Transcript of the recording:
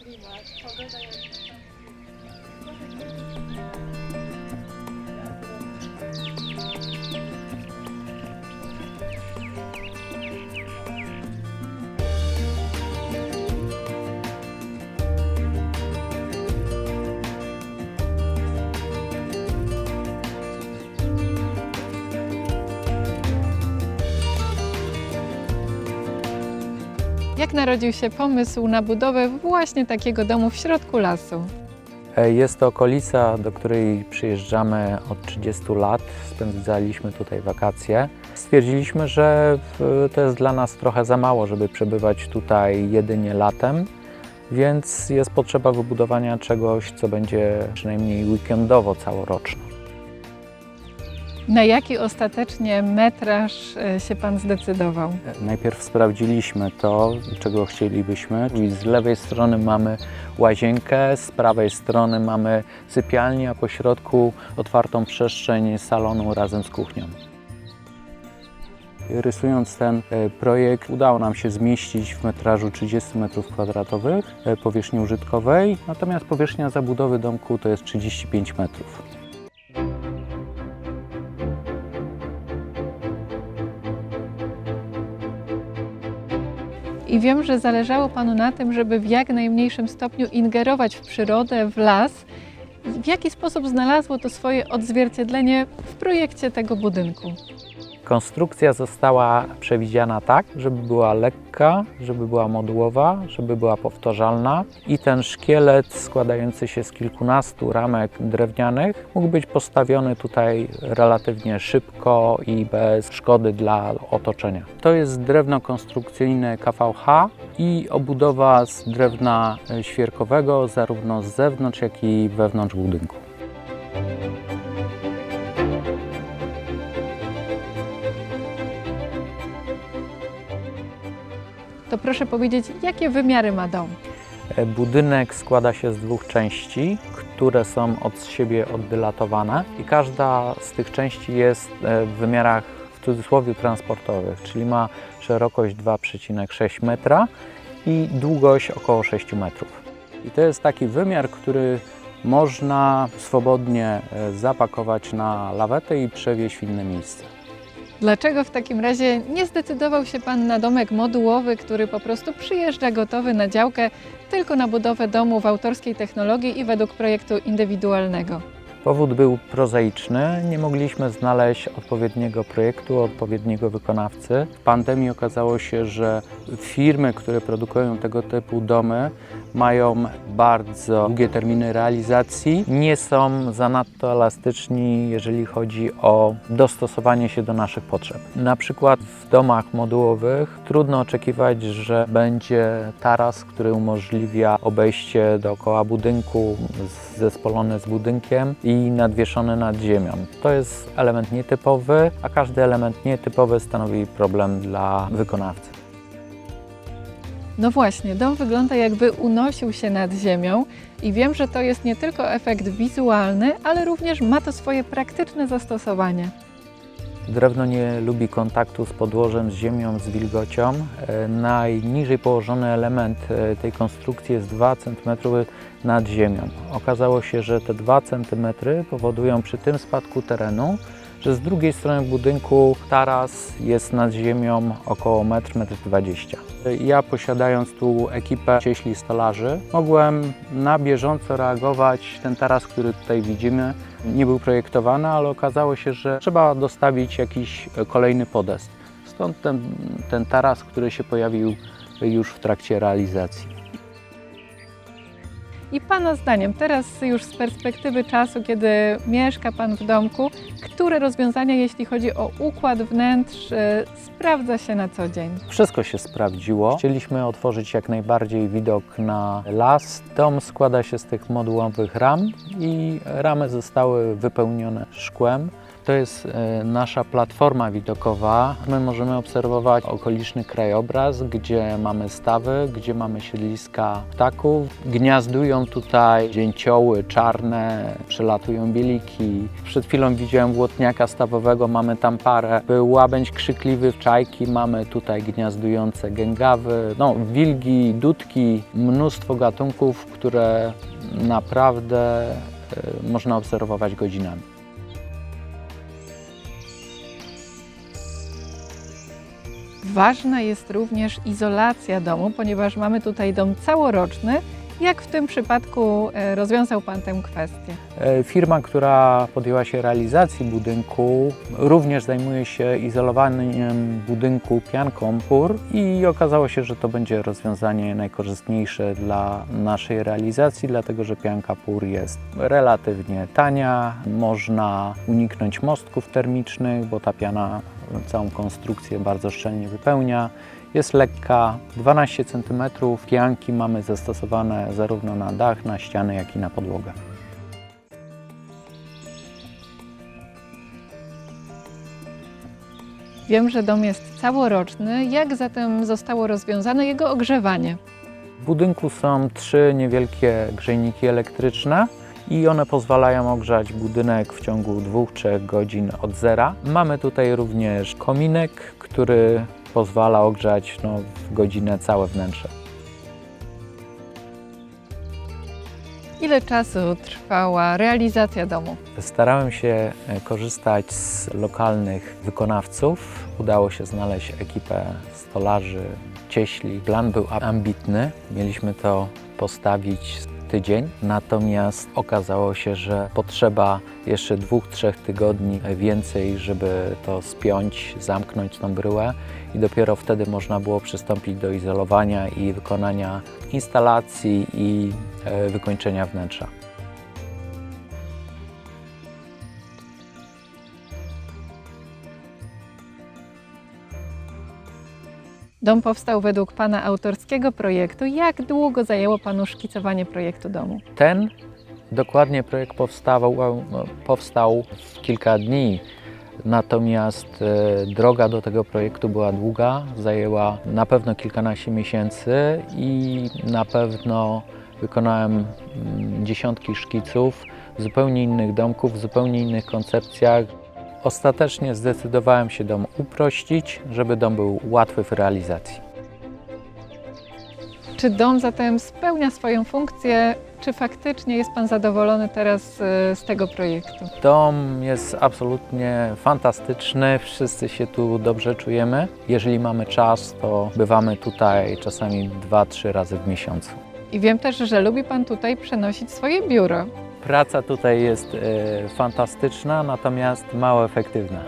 우리 막 저들다가 Jak narodził się pomysł na budowę właśnie takiego domu w środku lasu? E, Jest to okolica, do której przyjeżdżamy od 30 lat. Spędzaliśmy tutaj wakacje. Stwierdziliśmy, że e, to jest dla nas trochę za mało, żeby przebywać tutaj jedynie latem, więc jest potrzeba wybudowania czegoś, co będzie przynajmniej weekendowo całoroczne. Na jaki ostatecznie metraż e, się Pan zdecydował? Najpierw sprawdziliśmy to, czego chcielibyśmy. I z lewej strony mamy łazienkę, z prawej strony mamy sypialnię, a po środku otwartą przestrzeń salonu razem z kuchnią. Rysując ten e, projekt, udało nam się zmieścić w metrażu 30 m2 e, powierzchni użytkowej, natomiast powierzchnia zabudowy domku to jest 35 metrów. I wiem, że zależało Panu na tym, żeby w jak najmniejszym stopniu ingerować w przyrodę, w las. W jaki sposób znalazło to swoje odzwierciedlenie w projekcie tego budynku? Konstrukcja została przewidziana tak, żeby była lekka, żeby była modułowa, żeby była powtarzalna i ten szkielet składający się z kilkunastu ramek drewnianych mógł być postawiony tutaj relatywnie szybko i bez szkody dla otoczenia. To jest drewno konstrukcyjne KVH i obudowa z drewna świerkowego zarówno z zewnątrz, jak i wewnątrz budynku. To proszę powiedzieć, jakie wymiary ma dom? E, Budynek składa się z dwóch części, które są od siebie oddylatowane i każda z tych części jest e, w wymiarach w cudzysłowie transportowych, czyli ma szerokość 2,6 metra i długość około 6 metrów. I to jest taki wymiar, który można swobodnie e, zapakować na lawetę i przewieźć w inne miejsce. Dlaczego w takim razie nie zdecydował się Pan na domek modułowy, który po prostu przyjeżdża gotowy na działkę, tylko na budowę domu w autorskiej technologii i według projektu indywidualnego? Powód był prozaiczny. Nie mogliśmy znaleźć odpowiedniego projektu, odpowiedniego wykonawcy. W pandemii okazało się, że firmy, które produkują tego typu domy, mają bardzo długie terminy realizacji, nie są zanadto elastyczni, jeżeli chodzi o dostosowanie się do naszych potrzeb. Na przykład w domach modułowych trudno oczekiwać, że będzie taras, który umożliwia obejście dookoła budynku zespolone z budynkiem i nadwieszony nad ziemią. To jest element nietypowy, a każdy element nietypowy stanowi problem dla wykonawcy. No właśnie, dom wygląda jakby unosił się nad ziemią i wiem, że to jest nie tylko efekt wizualny, ale również ma to swoje praktyczne zastosowanie. Drewno nie lubi kontaktu z podłożem, z ziemią, z wilgocią. E, Najniżej położony element e, tej konstrukcji jest 2 cm nad ziemią. Okazało się, że te 2 cm powodują przy tym spadku terenu, że z drugiej strony budynku taras jest nad ziemią około 1,20 m. Ja posiadając tu ekipę cieśli stolarzy, mogłem na bieżąco reagować. Ten taras, który tutaj widzimy, nie był projektowany, ale okazało się, że trzeba dostawić jakiś kolejny podest. Stąd ten, ten taras, który się pojawił już w trakcie realizacji. I Pana zdaniem, teraz już z perspektywy czasu, kiedy mieszka Pan w domku, które rozwiązania, jeśli chodzi o układ wnętrz, e, sprawdza się na co dzień? Wszystko się sprawdziło. Chcieliśmy otworzyć jak najbardziej widok na las. Dom składa się z tych modułowych ram i ramy zostały wypełnione szkłem. To jest e, nasza platforma widokowa. My możemy obserwować okoliczny krajobraz, gdzie mamy stawy, gdzie mamy siedliska ptaków. Gniazdują tutaj dzięcioły czarne, przylatują bieliki. Przed chwilą widziałem błotniaka stawowego, mamy tam parę. Był łabędź krzykliwy, czajki, mamy tutaj gniazdujące gęgawy, no, wilgi, dudki, mnóstwo gatunków, które naprawdę e, można obserwować godzinami. Ważna jest również izolacja domu, ponieważ mamy tutaj dom całoroczny. Jak w tym przypadku e, rozwiązał Pan tę kwestię? E, Firma, która podjęła się realizacji budynku, również zajmuje się izolowaniem budynku pianką PUR i okazało się, że to będzie rozwiązanie najkorzystniejsze dla naszej realizacji, dlatego że pianka PUR jest relatywnie tania, można uniknąć mostków termicznych, bo ta piana całą konstrukcję bardzo szczelnie wypełnia. Jest lekka, 12 cm. Pianki mamy zastosowane zarówno na dach, na ściany, jak i na podłogę. Wiem, że dom jest całoroczny. Jak zatem zostało rozwiązane jego ogrzewanie? W budynku są trzy niewielkie grzejniki elektryczne i one pozwalają ogrzać budynek w ciągu 2-3 godzin od zera. Mamy tutaj również kominek, który pozwala ogrzać no, w godzinę całe wnętrze. Ile czasu trwała realizacja domu? Starałem się e, korzystać z lokalnych wykonawców. Udało się znaleźć ekipę stolarzy, cieśli. Plan był ambitny. Mieliśmy to postawić tydzień, natomiast okazało się, że potrzeba jeszcze dwóch, trzech tygodni więcej, żeby to spiąć, zamknąć tą bryłę i dopiero wtedy można było przystąpić do izolowania i wykonania instalacji i e, wykończenia wnętrza. Dom powstał według Pana autorskiego projektu. Jak długo zajęło Panu szkicowanie projektu domu? Ten dokładnie projekt powstawał, powstał w kilka dni, natomiast e, droga do tego projektu była długa, zajęła na pewno kilkanaście miesięcy i na pewno wykonałem mm, dziesiątki szkiców zupełnie innych domków, w zupełnie innych koncepcjach. Ostatecznie zdecydowałem się dom uprościć, żeby dom był łatwy w realizacji. Czy dom zatem spełnia swoją funkcję? Czy faktycznie jest Pan zadowolony teraz e, z tego projektu? Dom jest absolutnie fantastyczny, wszyscy się tu dobrze czujemy. Jeżeli mamy czas, to bywamy tutaj czasami 2-3 razy w miesiącu. I wiem też, że lubi Pan tutaj przenosić swoje biuro. Praca tutaj jest e, fantastyczna, natomiast mało efektywna.